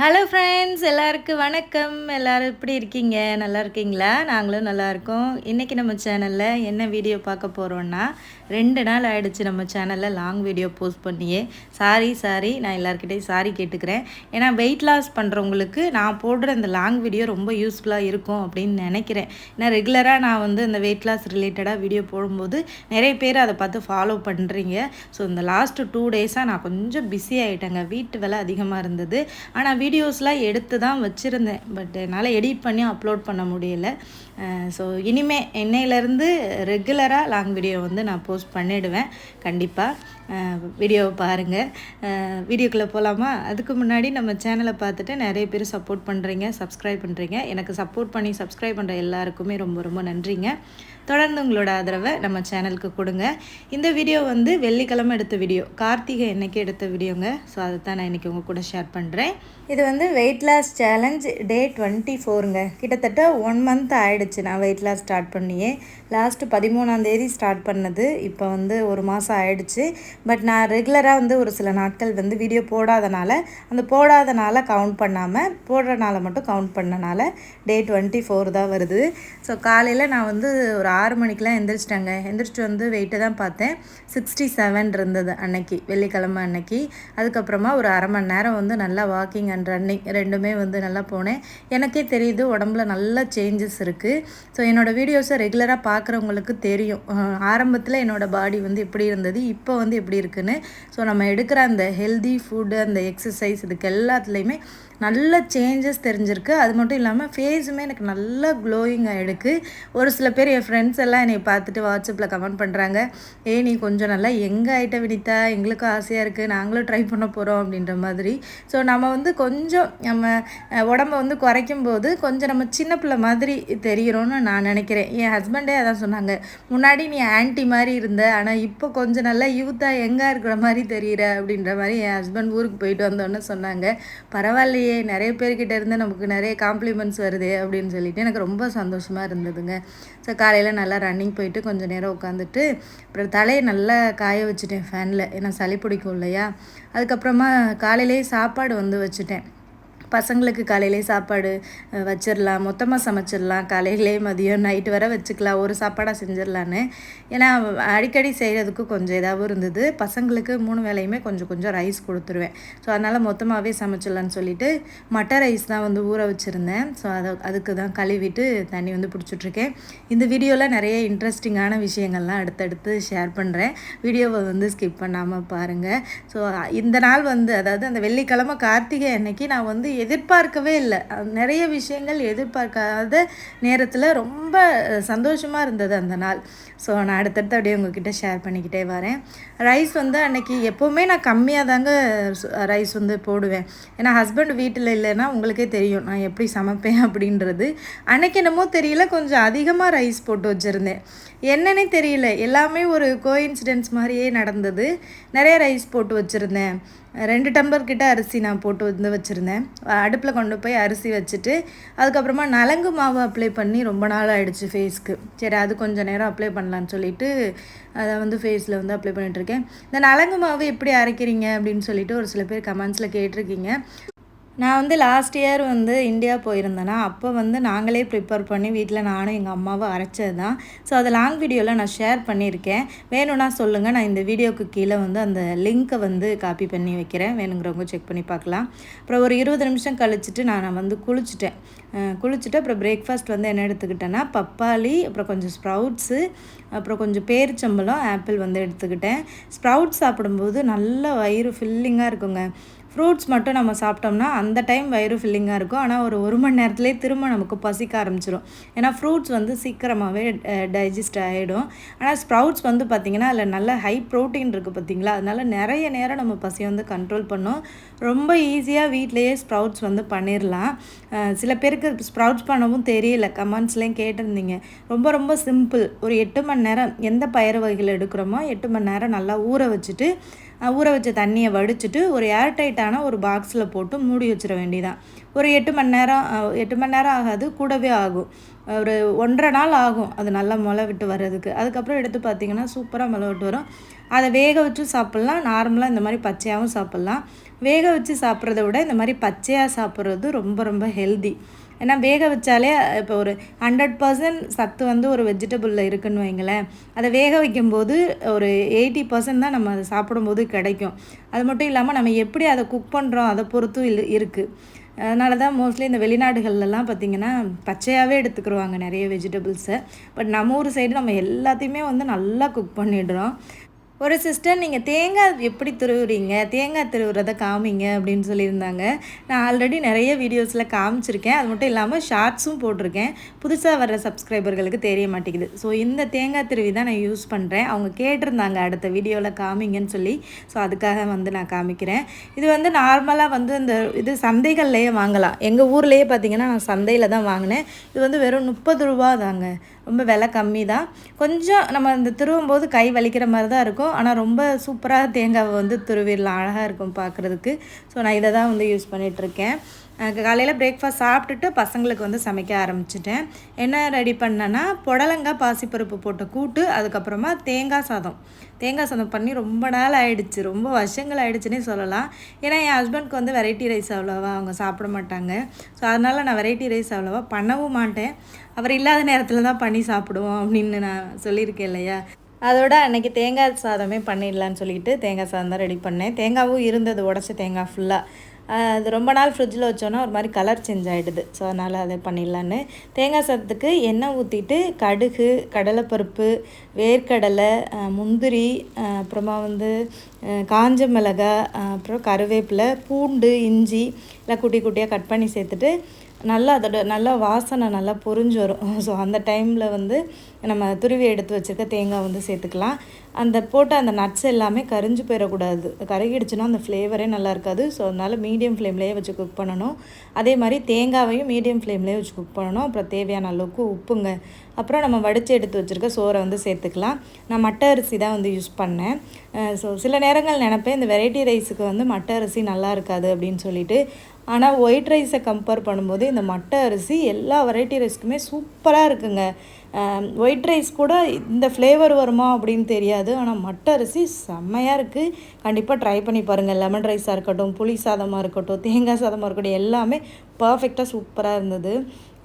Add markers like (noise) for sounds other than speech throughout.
Hello friends எல்லாருக்கும் வணக்கம். எல்லோரும் எப்படி இருக்கீங்க? நல்லா இருக்கீங்களா? நாங்களும் நல்லா இருக்கோம். இன்றைக்கி நம்ம சேனலில் என்ன வீடியோ பார்க்க போகிறோன்னா ரெண்டு நாள் ஆகிடுச்சு நம்ம சேனலில் லாங் வீடியோ போஸ்ட் பண்ணியே. சாரி சாரி நான் எல்லாருக்கிட்டையும் சாரி கேட்டுக்கிறேன். ஏன்னா வெயிட் லாஸ் பண்ணுறவங்களுக்கு நான் போடுற இந்த லாங் வீடியோ ரொம்ப யூஸ்ஃபுல்லாக இருக்கும் அப்படின்னு நினைக்கிறேன். ஏன்னா ரெகுலராக நான் வந்து இந்த வெயிட் லாஸ் ரிலேட்டடாக வீடியோ போடும்போது நிறைய பேர் அதை பார்த்து ஃபாலோ பண்ணுறீங்க ஸோ இந்த லாஸ்ட்டு டூ டேஸாக நான் கொஞ்சம் பிஸி ஆகிட்டேங்க வீட்டு வேலை அதிகமாக இருந்தது. ஆனால் வீடியோஸ்லாம் எடுத்து தான் வச்சுருந்தேன். பட் என்னால் எடிட் பண்ணி அப்லோட் பண்ண முடியல. ஸோ இனிமே என்னையிலேருந்து ரெகுலராக லாங் வீடியோ வந்து நான் போஸ்ட் பண்ணிடுவேன். கண்டிப்பாக வீடியோவை பாருங்கள் வீடியோக்குள்ளே போகலாமா அதுக்கு முன்னாடி நம்ம சேனலை பார்த்துட்டு நிறைய பேர் சப்போர்ட் பண்ணுறீங்க சப்ஸ்கிரைப் பண்ணுறீங்க எனக்கு சப்போர்ட் பண்ணி சப்ஸ்கிரைப் பண்ணுற எல்லாருக்குமே ரொம்ப ரொம்ப நன்றிங்க. தொடர்ந்து உங்களோட ஆதரவை நம்ம சேனலுக்கு கொடுங்க. இந்த வீடியோ வந்து வெள்ளிக்கிழமை எடுத்த வீடியோ. கார்த்திகை என்னைக்கு எடுத்த வீடியோங்க? ஸோ அதை தான் நான் இன்றைக்கி உங்கள் கூட ஷேர் பண்ணுறேன் இது வந்து weight loss challenge day twenty ஃபோருங்க கிட்டத்தட்ட ஒன் மந்த் ஆகிடுச்சு நான் வெயிட் லாஸ் ஸ்டார்ட் பண்ணியே. லாஸ்ட்டு பதிமூணாந்தேதி ஸ்டார்ட் பண்ணது. இப்போ வந்து ஒரு மாதம் ஆகிடுச்சு பட் நான் ரெகுலராக வந்து ஒரு சில நாட்கள் வந்து வீடியோ போடாதனால அந்த போடாதனால கவுண்ட் பண்ணாமல் போடுறனால மட்டும் கவுண்ட் பண்ணனால டே டுவெண்ட்டி ஃபோர் தான் வருது. ஸோ காலையில் நான் வந்து ஒரு ஆறு மணிக்கெலாம் எந்திரிச்சிட்டாங்க. எந்திரிச்சிட்டு வந்து வெயிட்டை தான் பார்த்தேன். சிக்ஸ்டி செவன் இருந்தது அன்னைக்கு வெள்ளிக்கிழமை அன்னைக்கு. அதுக்கப்புறமா ஒரு அரை மணி நேரம் வந்து நல்லா வாக்கிங் அண்ட் ரன்னிங் ரெண்டுமே வந்து நல்லா போனேன். எனக்கே தெரியுது உடம்புல நல்ல சேஞ்சஸ் இருக்குது ஸோ என்னோடய வீடியோஸை ரெகுலராக பார்க்குறவங்களுக்கு தெரியும். ஆரம்பத்தில் என்னோடய பாடி வந்து எப்படி இருந்தது இப்போ வந்து எப்படி இருக்குன்னு. ஸோ நம்ம எடுக்கிற அந்த ஹெல்தி ஃபுட்டு அந்த எக்ஸசைஸ் இதுக்கு எல்லாத்துலேயுமே நல்ல சேஞ்சஸ் தெரிஞ்சிருக்கு. அது மட்டும் இல்லாமல் ஃபேஸுமே எனக்கு நல்லா க்ளோயிங் ஆகிடுக்கு ஒரு சில பேர் என் ஃப்ரெண்ட்ஸ் எல்லாம் என்னை பார்த்துட்டு வாட்ஸ்அப்பில் கமெண்ட் பண்ணுறாங்க ஏ நீ கொஞ்சம் நல்லா எங்கே ஆகிட்ட வினிதா. எங்களுக்கும் ஆசையாக இருக்குது நாங்களும் ட்ரை பண்ண போகிறோம் அப்படின்ற மாதிரி. ஸோ நம்ம வந்து கொஞ்சம் நம்ம உடம்ப வந்து குறைக்கும் போது கொஞ்சம் நம்ம சின்ன பிள்ளை மாதிரி தெரிகிறோன்னு நான் நினைக்கிறேன். என் ஹஸ்பண்டே அதான் சொன்னாங்க. முன்னாடி நீ ஆன்டி மாதிரி இருந்த. ஆனால் இப்போ கொஞ்சம் நல்லா யூத்தாக எங்கே இருக்கிற மாதிரி தெரிகிற அப்படின்ற மாதிரி என் ஹஸ்பண்ட் ஊருக்கு போயிட்டு வந்தோன்னு சொன்னாங்க. பரவாயில்லையே. பரவாயில்லையே நிறைய பேர்கிட்ட இருந்து நமக்கு நிறைய காம்ப்ளிமெண்ட்ஸ் வருது அப்படின்னு சொல்லிட்டு எனக்கு ரொம்ப சந்தோஷமாக இருந்ததுங்க. ஸோ காலையில் நல்லா ரன்னிங் போயிட்டு கொஞ்சம் நேரம் உட்காந்துட்டு அப்புறம் தலையை நல்லா காய வச்சுட்டேன் ஃபேனில் ஏன்னா சளி பிடிக்கும் இல்லையா? அதுக்கப்புறமா காலையிலேயே சாப்பாடு வந்து வச்சுட்டேன். பசங்களுக்கு காலையிலே சாப்பாடு வச்சிடலாம் மொத்தமாக சமைச்சிடலாம் காலையிலே மதியம் நைட்டு வர வச்சுக்கலாம். ஒரு சாப்பாடாக செஞ்சிடலான்னு ஏன்னா அடிக்கடி செய்கிறதுக்கு கொஞ்சம் இதாகவும் இருந்தது. பசங்களுக்கு மூணு வேலையுமே கொஞ்சம் கொஞ்சம் ரைஸ் கொடுத்துருவேன். ஸோ அதனால் மொத்தமாகவே சமைச்சிடலான்னு சொல்லிட்டு மட்டர் ரைஸ் தான் வந்து ஊற வச்சுருந்தேன். ஸோ அதை அதுக்கு தான் கழுவிட்டு தண்ணி வந்து பிடிச்சிட்ருக்கேன். இந்த வீடியோவில் நிறைய இன்ட்ரெஸ்டிங்கான விஷயங்கள்லாம் அடுத்தடுத்து ஷேர் பண்ணுறேன் வீடியோவை வந்து ஸ்கிப் பண்ணாமல் பாருங்கள் ஸோ இந்த நாள் வந்து அதாவது அந்த வெள்ளிக்கிழமை கார்த்திகை அன்னைக்கு நான் வந்து எதிர்பார்க்கவே இல்லை. நிறைய விஷயங்கள் எதிர்பார்க்காத நேரத்தில் ரொம்ப சந்தோஷமாக இருந்தது அந்த நாள். ஸோ நான் அடுத்தடுத்து அப்படியே உங்ககிட்ட ஷேர் பண்ணிக்கிட்டே வரேன். ரைஸ் வந்து அன்றைக்கி எப்போவுமே நான் கம்மியாக தாங்க ரைஸ் வந்து போடுவேன். ஏன்னா ஹஸ்பண்ட் வீட்டில் இல்லைன்னா உங்களுக்கே தெரியும் நான் எப்படி சமைப்பேன் அப்படின்றது. அன்னைக்கு என்னமோ தெரியல கொஞ்சம் அதிகமாக ரைஸ் போட்டு வச்சுருந்தேன். என்னன்னே தெரியல எல்லாமே ஒரு கோயின்சிடென்ஸ் மாதிரியே நடந்தது. நிறைய ரைஸ் போட்டு வச்சுருந்தேன். ரெண்டு டம்ளர் கிட்ட அரிசி நான் போட்டு வந்து வச்சுருந்தேன். அடுப்பில் கொண்டு போய் அரிசி வச்சுட்டு அதுக்கப்புறமா நலங்கு மாவு அப்ளை பண்ணி ரொம்ப நாள் ஆகிடுச்சு ஃபேஸ்க்கு சரி அது கொஞ்சம் நேரம் அப்ளை பண்ணலான்னு சொல்லிட்டு அதை வந்து ஃபேஸில் வந்து அப்ளை பண்ணிகிட்ருக்கேன் இந்த நலங்கு மாவு எப்படி அரைக்கிறீங்க அப்படின்னு சொல்லிட்டு ஒரு சில பேர் கமெண்ட்ஸில் கேட்டிருக்கீங்க. நான் வந்து லாஸ்ட் இயர் வந்து இந்தியா போயிருந்தேன்னா அப்போ வந்து நாங்களே ப்ரிப்பேர் பண்ணி வீட்டில் நானும் எங்கள் அம்மாவும் அரைச்சது தான் ஸோ அதை லாங் வீடியோவில் நான் ஷேர் பண்ணியிருக்கேன். வேணும்னா சொல்லுங்கள் நான் இந்த வீடியோவுக்கு கீழே வந்து அந்த லிங்க்கை வந்து காப்பி பண்ணி வைக்கிறேன். வேணுங்கிறவங்க செக் பண்ணி பார்க்கலாம். அப்புறம் ஒரு இருபது நிமிஷம் கழிச்சிட்டு நான் வந்து குளிச்சுட்டேன். குளிச்சுட்டு அப்புறம் பிரேக்ஃபாஸ்ட் வந்து என்ன எடுத்துக்கிட்டேன்னா பப்பாளி அப்புறம் கொஞ்சம் ஸ்ப்ரவுட்ஸு அப்புறம் கொஞ்சம் பேரிச்சம்பளம் ஆப்பிள் வந்து எடுத்துக்கிட்டேன். ஸ்ப்ரவுட்ஸ் சாப்பிடும்போது நல்ல வயிறு ஃபில்லிங்காக இருக்குங்க. ஃப்ரூட்ஸ் மட்டும் நம்ம சாப்பிட்டோம்னா அந்த டைம் வயிறு ஃபில்லிங்காக இருக்கும். ஆனால் ஒரு ஒரு மணி நேரத்துலேயே திரும்ப நமக்கு பசிக்க ஆரம்பிச்சிடும் ஏன்னா ஃப்ரூட்ஸ் வந்து சீக்கிரமாகவே டைஜஸ்ட் ஆகிடும் ஆனால் ஸ்ப்ரவுட்ஸ் வந்து பார்த்திங்கன்னா அதில் நல்ல ஹை ப்ரோட்டீன் இருக்குது பார்த்திங்களா அதனால் நிறைய நேரம் நம்ம பசியை வந்து கண்ட்ரோல் பண்ணும். ரொம்ப ஈஸியாக வீட்லேயே ஸ்ப்ரவுட்ஸ் வந்து பண்ணிடலாம் சில பேருக்கு ஸ்ப்ரவுட்ஸ் பண்ணவும் தெரியல. கமெண்ட்ஸ்லேயும் கேட்டிருந்தீங்க. ரொம்ப ரொம்ப சிம்பிள். ஒரு எட்டு மணி நேரம் எந்த பயிர் வகைகள் எடுக்கிறோமோ எட்டு மணி நேரம் நல்லா ஊற வச்சுட்டு ஊற வச்ச தண்ணியை வடிச்சிட்டு ஒரு ஏர்டைட்டான ஒரு பாக்ஸில் போட்டு மூடி வச்சிட வேண்டியதான் ஒரு எட்டு மணி நேரம் எட்டு மணி நேரம் ஆகாது கூடவே ஆகும். ஒரு ஒன்றரை நாள் ஆகும் அது நல்லா முளை விட்டு வர்றதுக்கு. அதுக்கப்புறம் எடுத்து பார்த்திங்கன்னா சூப்பராக முளை விட்டு வரும். அதை வேக வச்சு சாப்பிட்லாம். நார்மலாக இந்த மாதிரி பச்சையாகவும் சாப்பிட்லாம். வேக வச்சு சாப்பிட்றத விட இந்த மாதிரி பச்சையாக சாப்பிட்றது ரொம்ப ரொம்ப ஹெல்தி. ஏன்னா வேக வச்சாலே இப்போ ஒரு ஹண்ட்ரட் பர்சன்ட் சத்து வந்து ஒரு வெஜிடபிளில் இருக்குன்னு வைங்களேன். அதை வேக வைக்கும்போது ஒரு எயிட்டி பர்சன்ட் தான் நம்ம அதை சாப்பிடும்போது கிடைக்கும். அது மட்டும் இல்லாமல் நம்ம எப்படி அதை குக் பண்ணுறோம் அதை பொறுத்தும் இல் இருக்குது அதனால தான் மோஸ்ட்லி இந்த வெளிநாடுகள்லாம் பார்த்திங்கன்னா பச்சையாகவே எடுத்துக்கிடுவாங்க நிறைய வெஜிடபிள்ஸை பட் நம்ம ஊர் சைடு நம்ம எல்லாத்தையுமே வந்து நல்லா குக் பண்ணிடுறோம். ஒரு சிஸ்டர் நீங்கள் தேங்காய் எப்படி துருவுறீங்க? தேங்காய் திருவுறதை காமிங்க அப்படின்னு சொல்லியிருந்தாங்க. நான் ஆல்ரெடி நிறைய வீடியோஸில் காமிச்சிருக்கேன். அது மட்டும் இல்லாமல் ஷார்ட்ஸும் போட்டிருக்கேன். புதுசாக வர்ற சப்ஸ்கிரைபர்களுக்கு தெரிய மாட்டேங்குது. ஸோ இந்த தேங்காய் திருவி தான் நான் யூஸ் பண்ணுறேன் அவங்க கேட்டிருந்தாங்க அடுத்த வீடியோவில் காமிங்கன்னு சொல்லி. ஸோ அதுக்காக வந்து நான் காமிக்கிறேன். இது வந்து நார்மலாக வந்து இந்த இது சந்தைகள்லேயே வாங்கலாம். எங்கள் ஊர்லேயே பார்த்தீங்கன்னா நான் சந்தையில் தான் வாங்கினேன். இது வந்து வெறும் முப்பது ரூபா தாங்க ரொம்ப விலை கம்மி தான் கொஞ்சம் நம்ம இந்த திருவும் போது கை வலிக்கிற மாதிரி தான் இருக்கும். ஆனால் ரொம்ப சூப்பராக தேங்காவை வந்து துருவிடலாம். அழகாக இருக்கும் பார்க்குறதுக்கு. ஸோ நான் இதை தான் வந்து யூஸ் பண்ணிகிட்ருக்கேன் காலையில் பிரேக்ஃபாஸ்ட் சாப்பிட்டுட்டு பசங்களுக்கு வந்து சமைக்க ஆரம்பிச்சிட்டேன். என்ன ரெடி பண்ணேன்னா புடலங்காய் பாசிப்பருப்பு போட்ட கூட்டு அதுக்கப்புறமா தேங்காய் சாதம். தேங்காய் சாதம் பண்ணி ரொம்ப நாள் ஆயிடுச்சு. ரொம்ப வருஷங்கள் ஆயிடுச்சுன்னே சொல்லலாம். ஏன்னா என் ஹஸ்பண்ட்க்கு வந்து வெரைட்டி ரைஸ் அவ்வளோவா அவங்க சாப்பிட மாட்டாங்க. ஸோ அதனால் நான் வெரைட்டி ரைஸ் அவ்வளோவா பண்ணவும் மாட்டேன். அவர் இல்லாத நேரத்தில் தான் பண்ணி சாப்பிடுவோம் அப்படின்னு நான் சொல்லியிருக்கேன் இல்லையா? அதோட அன்றைக்கி தேங்காய் சாதமே பண்ணிடலான்னு சொல்லிட்டு தேங்காய் சாதம் தான் ரெடி பண்ணேன். தேங்காவும் இருந்தது. உடச்ச தேங்காய் ஃபுல்லாக அது ரொம்ப நாள் ஃப்ரிட்ஜில் வச்சோன்னா ஒரு மாதிரி கலர் சேஞ்ச் ஆகிடுது ஸோ அதனால் அதை பண்ணிடலான்னு. தேங்காய் சத்துக்கு எண்ணெய் ஊற்றிட்டு கடுகு கடலைப்பருப்பு வேர்க்கடலை முந்திரி அப்புறமா வந்து காஞ்ச மிளகாய் அப்புறம் கருவேப்பிலை பூண்டு இஞ்சி எல்லாம் குட்டி குட்டியாக கட் பண்ணி சேர்த்துட்டு நல்லா அதோட நல்லா வாசனை நல்லா பொறிஞ்சு வரும். (laughs) ஸோ அந்த டைமில் வந்து நம்ம துருவி எடுத்து வச்சுருக்க தேங்காய் வந்து சேர்த்துக்கலாம். அந்த போட்ட அந்த நட்ஸ் எல்லாமே கரிஞ்சு போயிடக்கூடாது கருகிடுச்சுன்னா அந்த ஃப்ளேவரே நல்லா இருக்காது. ஸோ அதனால் மீடியம் ஃப்ளேம்லேயே வச்சு குக் பண்ணணும். அதே மாதிரி தேங்காவையும் மீடியம் ஃப்ளேம்லேயே வச்சு குக் பண்ணணும். அப்புறம் தேவையான அளவுக்கு உப்புங்க. அப்புறம் நம்ம வடித்து எடுத்து வச்சுருக்க சோறை வந்து சேர்த்துக்கலாம். நான் மட்டை அரிசி தான் வந்து யூஸ் பண்ணேன். ஸோ சில நேரங்கள் நினப்பேன் இந்த வெரைட்டி ரைஸுக்கு வந்து மட்டை அரிசி நல்லா இருக்காது அப்படின்னு சொல்லிட்டு ஆனால் ஒயிட் ரைஸை கம்பேர் பண்ணும்போது இந்த மட்டை அரிசி எல்லா வெரைட்டி ரைஸ்க்குமே சூப்பராக இருக்குங்க. ஒயிட் ரைஸ் கூட இந்த ஃப்ளேவர் வருமா அப்படின்னு தெரியாது. ஆனால் மட்டை அரிசி செம்மையாக இருக்குது கண்டிப்பாக ட்ரை பண்ணி பாருங்கள் லெமன் ரைஸாக இருக்கட்டும் புளி சாதமாக இருக்கட்டும் தேங்காய் சாதமாக இருக்கட்டும் எல்லாமே பர்ஃபெக்டாக சூப்பராக இருந்தது.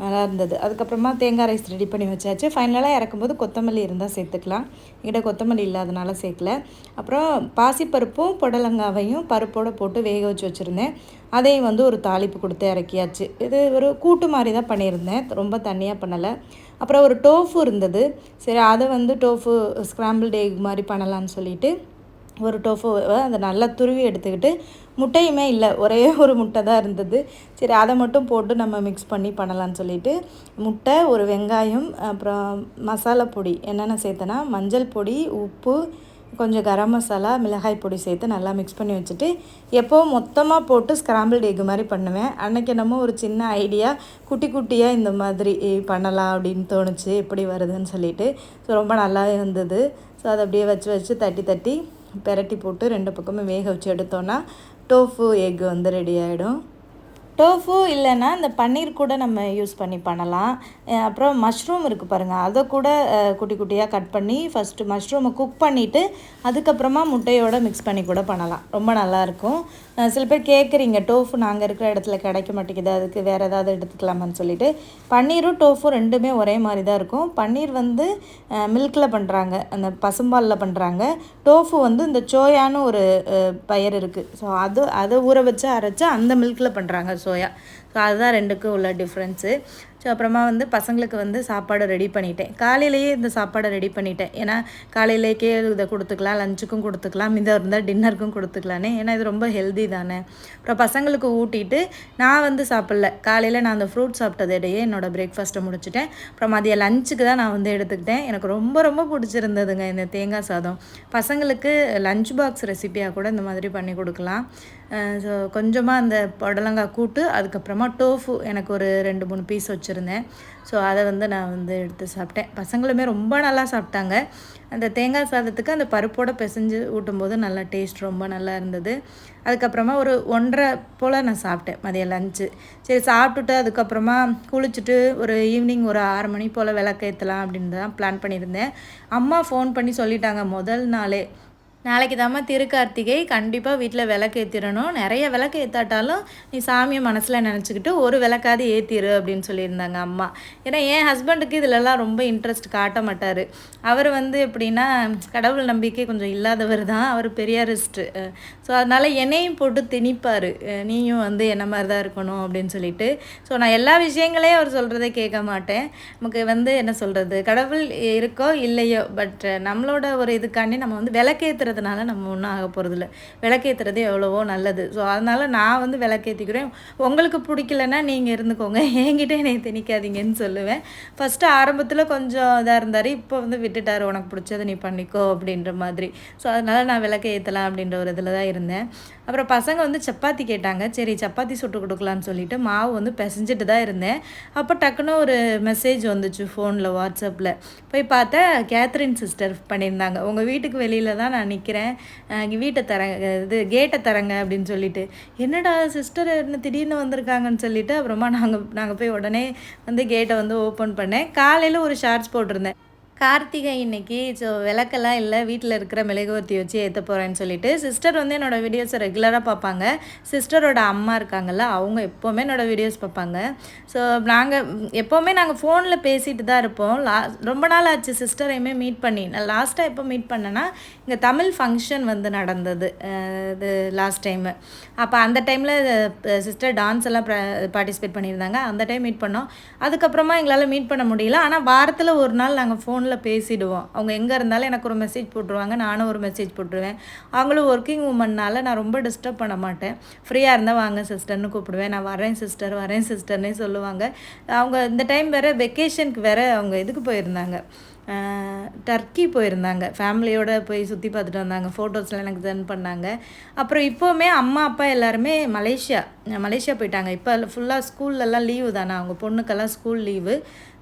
நல்லா இருந்தது. அதுக்கப்புறமா தேங்காய் ரைஸ் ரெடி பண்ணி வச்சாச்சு. ஃபைனலாக இறக்கும்போது கொத்தமல்லி இருந்தால் சேர்த்துக்கலாம். என்கிட்ட கொத்தமல்லி இல்லாதனால சேர்க்கல. அப்புறம் பாசிப்பருப்பும் புடலங்காவையும் பருப்போடு போட்டு வேக வச்சு வச்சுருந்தேன். அதையும் வந்து ஒரு தாளிப்பு கொடுத்து இறக்கியாச்சு. இது ஒரு கூட்டு மாதிரி தான் பண்ணியிருந்தேன். ரொம்ப தண்ணியாக பண்ணலை. அப்புறம் ஒரு டோஃபு இருந்தது. சரி அதை வந்து டோஃபு ஸ்க்ராம்பிள் எக் மாதிரி பண்ணலான்னு சொல்லிட்டு ஒரு டோஃபோவை அதை நல்லா துருவி எடுத்துக்கிட்டு முட்டையுமே இல்லை ஒரே ஒரு முட்டை தான் இருந்தது. சரி அதை மட்டும் போட்டு நம்ம மிக்ஸ் பண்ணி பண்ணலான்னு சொல்லிட்டு முட்டை ஒரு வெங்காயம் அப்புறம் மசாலா பொடி என்னென்ன சேர்த்தனா மஞ்சள் பொடி உப்பு கொஞ்சம் கரம் மசாலா மிளகாய் பொடி சேர்த்து நல்லா மிக்ஸ் பண்ணி வச்சுட்டு எப்போவும் மொத்தமாக போட்டு ஸ்க்ராம்பிள் எக் மாதிரி பண்ணுவேன். அன்றைக்கி என்னமோ ஒரு சின்ன ஐடியா குட்டி குட்டியாக இந்த மாதிரி பண்ணலாம் அப்படின்னு தோணுச்சு எப்படி வருதுன்னு சொல்லிட்டு. ஸோ ரொம்ப நல்லா இருந்தது. ஸோ அதை அப்படியே வச்சு வச்சு தட்டி தட்டி பெரட்டி போட்டு ரெண்டு பக்கமும் வேக வச்சு எடுத்தோன்னா டோஃபு எக் வந்து ரெடி ஆகிடும் டோஃபு இல்லைன்னா இந்த பன்னீர் கூட நம்ம யூஸ் பண்ணி பண்ணலாம். அப்புறம் மஷ்ரூம் இருக்குது பாருங்கள் அதை கூட குட்டி குட்டியாக கட் பண்ணி ஃபஸ்ட்டு மஷ்ரூமை குக் பண்ணிவிட்டு அதுக்கப்புறமா முட்டையோடு மிக்ஸ் பண்ணி கூட பண்ணலாம். ரொம்ப நல்லாயிருக்கும் சில பேர் கேட்குறீங்க டோஃபு நாங்கள் இருக்கிற இடத்துல கிடைக்க மாட்டேங்குது அதுக்கு வேறு ஏதாவது எடுத்துக்கலாமான்னு சொல்லிட்டு. பன்னீரும் டோஃபும் ரெண்டுமே ஒரே மாதிரி தான் இருக்கும். பன்னீர் வந்து மில்கில் பண்ணுறாங்க அந்த பசும்பாலில் பண்ணுறாங்க டோஃபு வந்து இந்த சோயான்னு ஒரு பயிர் இருக்குது ஸோ அது அதை ஊற வச்சு அரைச்சி அந்த மில்கில் பண்ணுறாங்க சோயா. ஸோ அதுதான் ரெண்டுக்கும் உள்ள டிஃப்ரென்ஸு ஸோ அப்புறமா வந்து பசங்களுக்கு வந்து சாப்பாடு ரெடி பண்ணிட்டேன். காலையிலேயே இந்த சாப்பாடை ரெடி பண்ணிட்டேன். ஏன்னா காலையிலேக்கே இதை கொடுத்துக்கலாம் லஞ்சுக்கும் கொடுத்துக்கலாம் மிதம் இருந்தால் டின்னருக்கும் கொடுத்துக்கலானே ஏன்னா இது ரொம்ப ஹெல்தி தானே. அப்புறம் பசங்களுக்கு ஊட்டிட்டு நான் வந்து சாப்பிட்ல. காலையில் நான் அந்த ஃப்ரூட் சாப்பிட்டதையே என்னோடய பிரேக்ஃபாஸ்ட்டை முடிச்சுட்டேன். அப்புறம் மதிய லஞ்சுக்கு தான் நான் வந்து எடுத்துக்கிட்டேன். எனக்கு ரொம்ப ரொம்ப பிடிச்சிருந்ததுங்க இந்த தேங்காய் சாதம். பசங்களுக்கு லஞ்ச் பாக்ஸ் ரெசிப்பியாக கூட இந்த மாதிரி பண்ணி கொடுக்கலாம். ஸோ கொஞ்சமாக அந்த புடலங்காய் கூட்டு அதுக்கப்புறமா டோஃபு எனக்கு ஒரு ரெண்டு மூணு பீஸ் வச்சுருந்தேன். ஸோ அதை வந்து நான் வந்து எடுத்து சாப்பிட்டேன். பசங்களுமே ரொம்ப நல்லா சாப்பிட்டாங்க. அந்த தேங்காய் சாதத்துக்கு அந்த பருப்போடு பிசைஞ்சு ஊட்டும்போது நல்லா டேஸ்ட் ரொம்ப நல்லா இருந்தது. அதுக்கப்புறமா ஒரு ஒன்றரை போல் நான் சாப்பிட்டேன் மதியம் லஞ்சு சரி சாப்பிட்டுட்டு அதுக்கப்புறமா குளிச்சுட்டு ஒரு ஈவினிங் ஒரு ஆறு மணி போல் விளக்கேற்றலாம் அப்படின்னு தான் பிளான் பண்ணியிருந்தேன். அம்மா ஃபோன் பண்ணி சொல்லிட்டாங்க முதல் நாளே நாளைக்கு தாம்மா திருக்கார்த்திகை கண்டிப்பாக வீட்டில் விளக்கு ஏற்றிடணும் நிறைய விளக்கு ஏற்றாட்டாலும் நீ சாமியை மனசில் நினச்சிக்கிட்டு ஒரு விளக்காது ஏற்றிரு அப்படின்னு சொல்லியிருந்தாங்க அம்மா. ஏன்னா என் ஹஸ்பண்டுக்கு இதிலெல்லாம் ரொம்ப இன்ட்ரெஸ்ட் காட்ட மாட்டார். அவர் வந்து எப்படின்னா கடவுள் நம்பிக்கை கொஞ்சம் இல்லாதவர் தான். அவர் பெரியாரிஸ்ட்டு ஸோ அதனால் என்னையும் போட்டு திணிப்பார். நீயும் வந்து என்ன மாதிரி தான் இருக்கணும் அப்படின்னு சொல்லிட்டு. ஸோ நான் எல்லா விஷயங்களையும் அவர் சொல்கிறதே கேட்க மாட்டேன். நமக்கு வந்து என்ன சொல்கிறது கடவுள் இருக்கோ இல்லையோ பட் நம்மளோட ஒரு இதுக்காண்டி நம்ம வந்து விளக்கேற்றுற விளக்கேற்றுறதுனால நம்ம ஒன்றும் ஆக போகிறதில்ல விளக்கேற்றுறது எவ்வளவோ நல்லது. ஸோ அதனால் நான் வந்து விளக்கேற்றிக்கிறேன் உங்களுக்கு பிடிக்கலன்னா நீங்கள் இருந்துக்கோங்க. என்கிட்ட என்னை திணிக்காதீங்கன்னு சொல்லுவேன். ஃபஸ்ட்டு ஆரம்பத்தில் கொஞ்சம் இதாக இருந்தார். இப்போ வந்து விட்டுட்டார். உனக்கு பிடிச்சதை நீ பண்ணிக்கோ அப்படின்ற மாதிரி. ஸோ அதனால் நான் விளக்க ஏற்றலாம் அப்படின்ற ஒரு இதில் தான் இருந்தேன். அப்புறம் பசங்க வந்து சப்பாத்தி கேட்டாங்க. சரி சப்பாத்தி சுட்டு கொடுக்கலான்னு சொல்லிட்டு மாவு வந்து பிசைஞ்சிட்டு தான் இருந்தேன். அப்போ டக்குன்னு ஒரு மெசேஜ் வந்துச்சு ஃபோனில் வாட்ஸ்அப்பில் போய் பார்த்தா கேத்ரின் சிஸ்டர் பண்ணியிருந்தாங்க. உங்கள் வீட்டுக்கு வெளியில் தான் நான் நிற்கிறேன் வீட்டை தரங்க இது கேட்டை தரங்க அப்படின்னு சொல்லிட்டு. என்னடா சிஸ்டர் என்ன திடீர்னு வந்திருக்காங்கன்னு சொல்லிட்டு அப்புறமா நாங்கள் நாங்கள் போய் உடனே வந்து கேட்டை வந்து ஓப்பன் பண்ணேன். காலையில் ஒரு ஷார்ட்ஸ் போட்டிருந்தேன். கார்த்திகை இன்னைக்கு ஸோ விளக்கெல்லாம் இல்லை வீட்டில் இருக்கிற மெழுகுவர்த்தி வச்சு ஏற்ற போகிறேன்னு சொல்லிட்டு சிஸ்டர் வந்து என்னோடய வீடியோஸை ரெகுலராக பார்ப்பாங்க. சிஸ்டரோட அம்மா இருக்காங்கல்ல அவங்க எப்போவுமே என்னோடய வீடியோஸ் பார்ப்பாங்க. ஸோ நாங்கள் எப்போவுமே நாங்கள் ஃபோனில் பேசிட்டு தான் இருப்போம். லா ரொம்ப நாள் ஆச்சு சிஸ்டரையுமே மீட் பண்ணி. நான் லாஸ்ட்டாக எப்போ மீட் பண்ணேன்னா இங்கே தமிழ் ஃபங்க்ஷன் வந்து நடந்தது. இது லாஸ்ட் டைமு அப்போ அந்த டைமில் சிஸ்டர் டான்ஸ் எல்லாம் பார்ட்டிசிபேட் பண்ணியிருந்தாங்க. அந்த டைம் மீட் பண்ணோம். அதுக்கப்புறமா எங்களால் மீட் பண்ண முடியல. ஆனால் வாரத்தில் ஒரு நாள் நாங்கள் ஃபோனில் ஃபோனில் பேசிடுவோம். அவங்க எங்கே இருந்தாலும் எனக்கு ஒரு மெசேஜ் போட்டுருவாங்க நானும் ஒரு மெசேஜ் போட்டுருவேன். அவங்களும் ஒர்க்கிங் உமன்னால் நான் ரொம்ப டிஸ்டர்ப் பண்ண மாட்டேன். ஃப்ரீயாக இருந்தால் வாங்க சிஸ்டர்னு கூப்பிடுவேன். நான் வரேன் சிஸ்டர் வரேன் சிஸ்டர்னே சொல்லுவாங்க. அவங்க இந்த டைம் வேறு வெக்கேஷனுக்கு வேறு அவங்க இதுக்கு போயிருந்தாங்க. டர்க்கி போயிருந்தாங்க. ஃபேமிலியோடு போய் சுற்றி பார்த்துட்டு வந்தாங்க. ஃபோட்டோஸ்லாம் எனக்கு சென்ட் பண்ணாங்க. அப்புறம் இப்போவுமே அம்மா அப்பா எல்லாருமே மலேசியா மலேசியா போயிட்டாங்க. இப்போ ஃபுல்லாக ஸ்கூல்லலாம் லீவு தானே. அவங்க பொண்ணுக்கெல்லாம் ஸ்கூல் லீவு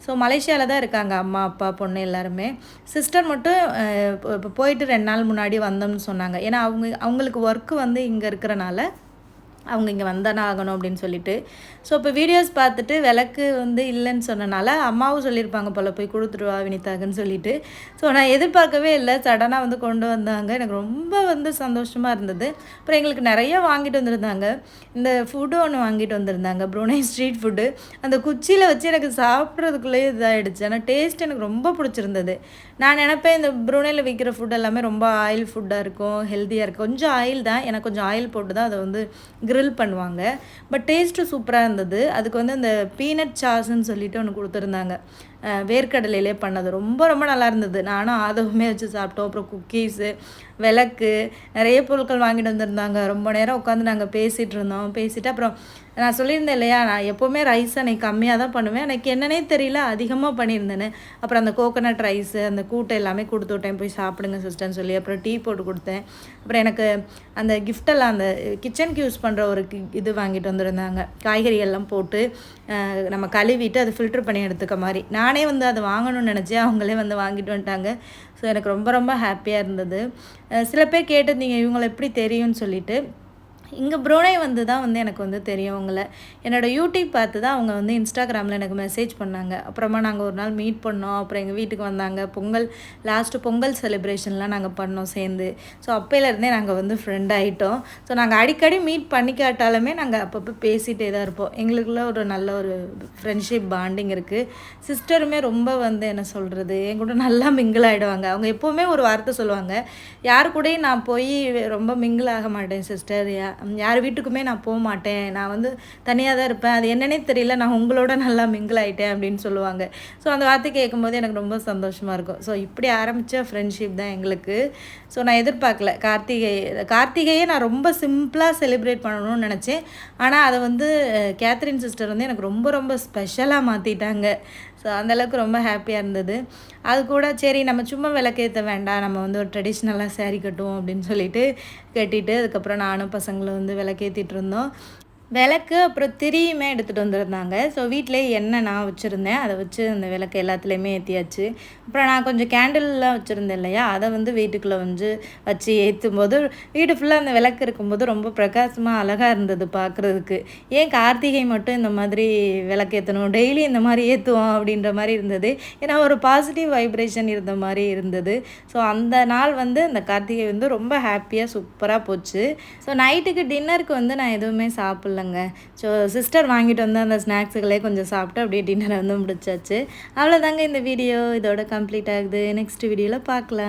ஸோ மலேசியாவில் தான் இருக்காங்க அம்மா அப்பா பொண்ணு எல்லாருமே. சிஸ்டர் மட்டும் இப்போ போயிட்டு ரெண்டு நாள் முன்னாடி வந்தோம்னு சொன்னாங்க. ஏன்னா அவங்க அவங்களுக்கு ஒர்க்கு வந்து இங்கே இருக்கிறனால அவங்க இங்கே வந்தானே ஆகணும் அப்படின்னு சொல்லிட்டு. ஸோ இப்போ வீடியோஸ் பார்த்துட்டு விளக்கு வந்து இல்லைன்னு சொன்னனால அம்மாவும் சொல்லியிருப்பாங்க போல் போய் கொடுத்துருவா வினிதாக்குன்னு சொல்லிட்டு. ஸோ நான் எதிர்பார்க்கவே இல்லை. சடனாக வந்து கொண்டு வந்தாங்க. எனக்கு ரொம்ப வந்து சந்தோஷமாக இருந்தது. அப்புறம் எங்களுக்கு நிறைய வாங்கிட்டு வந்திருந்தாங்க. இந்த ஃபுட்டு ஒன்று வாங்கிட்டு வந்திருந்தாங்க. ப்ரூனை ஸ்ட்ரீட் ஃபுட்டு அந்த குச்சியில் வச்சு எனக்கு சாப்பிட்றதுக்குள்ளேயே இதாகிடுச்சு ஆனால் டேஸ்ட் எனக்கு ரொம்ப பிடிச்சிருந்தது. நான் நினப்பேன் இந்த ப்ரூனையில் விற்கிற ஃபுட் எல்லாமே ரொம்ப ஆயில் ஃபுட்டாக இருக்கும் ஹெல்த்தியாக இருக்கும். கொஞ்சம் ஆயில் தான். எனக்கு கொஞ்சம் ஆயில் போட்டு தான் அதை வந்து க்ரில் பண்ணுவாங்க. பட் டேஸ்ட்டு சூப்பராக இருந்தது. அதுக்கு வந்து அந்த பீனட் சாஸ்ன்னு சொல்லிட்டு ஒன்று கொடுத்துருந்தாங்க. வேர்க்கடலையிலே பண்ணது. ரொம்ப ரொம்ப நல்லா இருந்தது. நானும் ஆதவுமே வச்சு சாப்பிட்டோம். அப்புறம் குக்கீஸு விளக்கு நிறைய பொருட்கள் வாங்கிட்டு வந்திருந்தாங்க. ரொம்ப நேரம் உட்காந்து நாங்கள் பேசிகிட்டு இருந்தோம். பேசிவிட்டு அப்புறம் நான் சொல்லியிருந்தேன் இல்லையா நான் எப்போவுமே ரைஸ் அன்னைக்கு கம்மியாக தான் பண்ணுவேன். எனக்கு என்னன்னே தெரியல அதிகமாக பண்ணியிருந்தேன்னு. அப்புறம் அந்த கோகோனட் ரைஸு அந்த கூட்டை எல்லாமே கொடுத்து விட்டேன். போய் சாப்பிடுங்க சிஸ்டர்னு சொல்லி. அப்புறம் டீ போட்டு கொடுத்தேன். அப்புறம் எனக்கு அந்த கிஃப்டெல்லாம் அந்த கிச்சனுக்கு யூஸ் பண்ணுற ஒரு இது வாங்கிட்டு வந்திருந்தாங்க. காய்கறிகள்லாம் போட்டு நம்ம கழுவிட்டு அதை ஃபில்ட்ரு பண்ணி எடுத்துக்க மாதிரி. நானே வந்து அதை வாங்கணும்னு நினச்சி அவங்களே வந்து வாங்கிட்டு வந்துட்டாங்க. ஸோ எனக்கு ரொம்ப ரொம்ப ஹாப்பியாக இருந்தது. சில பேர் கேட்டிருந்தீங்க இவங்களை எப்படி தெரியும்னு சொல்லிட்டு. இங்கே ப்ரோனே வந்து தான் வந்து எனக்கு வந்து தெரியும் அவங்கள என்னோடய யூடியூப் பார்த்து தான் அவங்க வந்து இன்ஸ்டாகிராமில் எனக்கு மெசேஜ் பண்ணாங்க. அப்புறமா நாங்கள் ஒரு நாள் மீட் பண்ணோம். அப்புறம் எங்கள் வீட்டுக்கு வந்தாங்க. பொங்கல் லாஸ்ட்டு பொங்கல் செலிப்ரேஷன்லாம் நாங்கள் பண்ணோம் சேர்ந்து. ஸோ அப்போலேருந்தே நாங்கள் வந்து ஃப்ரெண்ட் ஆகிட்டோம் ஸோ நாங்கள் அடிக்கடி மீட் பண்ணிக்காட்டாலுமே நாங்கள் அப்பப்போ பேசிகிட்டே தான் இருப்போம். எங்களுக்குள்ள ஒரு நல்ல ஒரு ஃப்ரெண்ட்ஷிப் பாண்டிங் இருக்குது சிஸ்டருமே ரொம்ப வந்து என்ன சொல்கிறது என் கூட நல்லா மிங்கிள் ஆகிடுவாங்க அவங்க எப்போவுமே ஒரு வார்த்தை சொல்லுவாங்க. யார் கூடயும் நான் போய் ரொம்ப மிங்கிள் ஆக மாட்டேன் சிஸ்டர் யா யார் வீட்டுக்குமே நான் போக மாட்டேன். நான் வந்து தனியாக தான் இருப்பேன். அது என்னன்னே தெரியல. நான் உங்களோட நல்லா மிங்கிள் ஆகிட்டேன் அப்படின்னு சொல்லுவாங்க. ஸோ அந்த வார்த்தை கேட்கும்போது எனக்கு ரொம்ப சந்தோஷமாக இருக்கும். ஸோ இப்படி ஆரம்பித்த ஃப்ரெண்ட்ஷிப் தான் எங்களுக்கு. ஸோ நான் எதிர்பார்க்கல. கார்த்திகை கார்த்திகையே நான் ரொம்ப சிம்பிளாக செலிப்ரேட் பண்ணணும்னு நினச்சேன். ஆனால் அதை வந்து கேத்ரின் சிஸ்டர் வந்து எனக்கு ரொம்ப ரொம்ப ஸ்பெஷலாக மாற்றிட்டாங்க ஸோ அந்தளவுக்கு ரொம்ப ஹாப்பியாக இருந்தது. அது கூட சரி நம்ம சும்மா விளக்கேற்ற வேண்டாம். நம்ம வந்து ஒரு ட்ரெடிஷ்னலாக சேரீ கட்டுவோம் அப்படின்னு சொல்லிட்டு கட்டிட்டு அதுக்கப்புறம் நானும் பசங்களும் வந்து விளக்கேற்றிட்டு இருந்தோம். விளக்கு அப்புறம் திரியுமே எடுத்துகிட்டு வந்திருந்தாங்க. ஸோ வீட்டிலே எண்ணெய் நான் வச்சுருந்தேன். அதை வச்சு அந்த விளக்கு எல்லாத்துலேயுமே ஏற்றியாச்சு அப்புறம் நான் கொஞ்சம் கேண்டில்லாம் வச்சுருந்தேன் இல்லையா? அதை வந்து வீட்டுக்குள்ளே வந்து வச்சு ஏற்றும் போது வீடு ஃபுல்லாக அந்த விளக்கு இருக்கும்போது ரொம்ப பிரகாசமாக அழகாக இருந்தது பார்க்குறதுக்கு ஏன் கார்த்திகை மட்டும் இந்த மாதிரி விளக்கேற்றணும் டெய்லி இந்த மாதிரி ஏற்றுவோம் அப்படின்ற மாதிரி இருந்தது. ஏன்னா ஒரு பாசிட்டிவ் வைப்ரேஷன் இருந்த மாதிரி இருந்தது. ஸோ அந்த நாள் வந்து அந்த கார்த்திகை வந்து ரொம்ப ஹாப்பியாக சூப்பராக போச்சு. ஸோ நைட்டுக்கு டின்னருக்கு வந்து நான் எதுவுமே சாப்பிட்ல. இல்லைங்க ஸோ சிஸ்டர் வாங்கிட்டு வந்து அந்த ஸ்நாக்ஸுகளே கொஞ்சம் சாப்பிட்டு அப்படியே டின்னர் வந்து முடிச்சாச்சு. அவ்வளோதாங்க இந்த வீடியோ இதோட கம்ப்ளீட் ஆகுது. நெக்ஸ்ட் வீடியோவில் பார்க்கலாம்.